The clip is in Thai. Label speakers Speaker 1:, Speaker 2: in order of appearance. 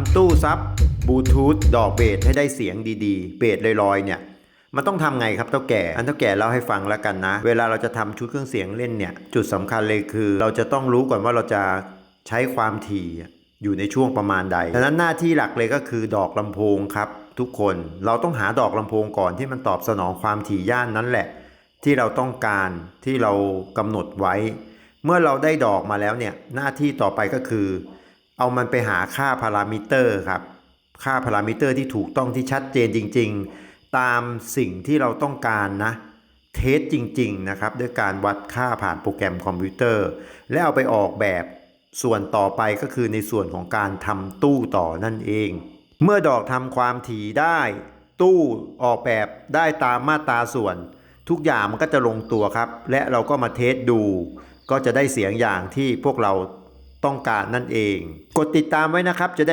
Speaker 1: ำตู้ซับบลูทูธดอกเบสให้ได้เสียงดีๆ เบสลอยๆเนี่ยมันต้องทำไงครับเท่าแก่ อันเท่าแก่เล่าให้ฟังแล้วกันนะ เวลาเราจะทำชุดเครื่องเสียงเล่นเนี่ย จุดสำคัญเลยคือ เราจะต้องรู้ก่อนว่าเราจะใช้ความถี่อยู่ในช่วงประมาณใดดังนั้นหน้าที่หลักเลยก็คือดอกลำโพงครับ ทุกคน เราต้องหาดอกลำโพงก่อนที่มันตอบสนองความถี่ย่านนั้นแหละ ที่เราต้องการที่เรากำหนดไว้ เมื่อเราได้ดอกมาแล้วเนี่ย หน้าที่ต่อไปก็คือ เอามันไปหาค่าพารามิเตอร์ครับ ค่าพารามิเตอร์ที่ถูกต้องที่ชัดเจนจริง ๆ ตามสิ่งที่เราต้องการนะ เทสจริง ๆ นะครับ ด้วยการวัดค่าผ่านโปรแกรมคอมพิวเตอร์ และเอาไปออกแบบส่วนต่อไปก็คือในส่วนของการทำตู้ต่อนั่นเอง เมื่อดอกทำความถี่ได้ ตู้ออกแบบได้ตามมาตราส่วน ทุกอย่างมันก็จะลงตัวครับ และเราก็มาเทสดู ก็จะได้เสียงอย่างที่พวกเรา ต้องการนั่นเอง กดติดตามไว้นะครับจะได้